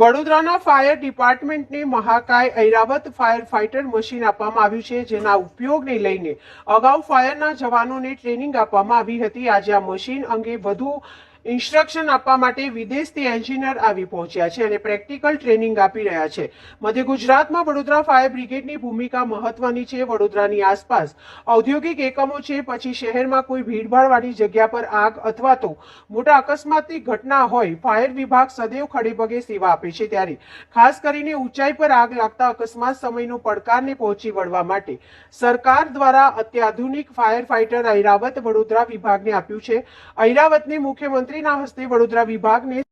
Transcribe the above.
વડોદરાના ફાયર ડિપાર્ટમેન્ટને મહાકાય ઐરાવત ફાયર ફાઇટર મશીન આપવામાં આવ્યું છે, જેના ઉપયોગને લઈને અગાઉ ફાયરના જવાનોને ટ્રેનિંગ આપવામાં આવી હતી. આજે આ મશીન અંગે વધુ ઇન્સ્ટ્રક્શન આપવા માટે વિદેશથી એન્જિનિયર આવી પહોંચ્યા છે અને પ્રેક્ટિકલ ટ્રેનિંગ આપી રહ્યા છે. મધ્ય ગુજરાતમાં વડોદરા ફાયર બ્રિગેડની ભૂમિકા મહત્વની છે. વડોદરાની આસપાસ ઔદ્યોગિક એકમો છે. પછી શહેરમાં કોઈ ભીડભાડવાળી જગ્યા પર આગ અથવા તો મોટા અકસ્માતની ઘટના હોય, ફાયર વિભાગ સદૈવ ખડેપગે સેવા આપે છે. ત્યારે ખાસ કરીને ઊંચાઈ પર આગ લાગતા અકસ્માત સમયનો પડકારને પહોંચી વળવા માટે સરકાર દ્વારા અત્યાધુનિક ફાયર ફાઇટર ઐરાવત વડોદરા વિભાગને આપ્યું છે. ઐરાવતને મુખ્યમંત્રીના હસ્તે વડોદરા વિભાગને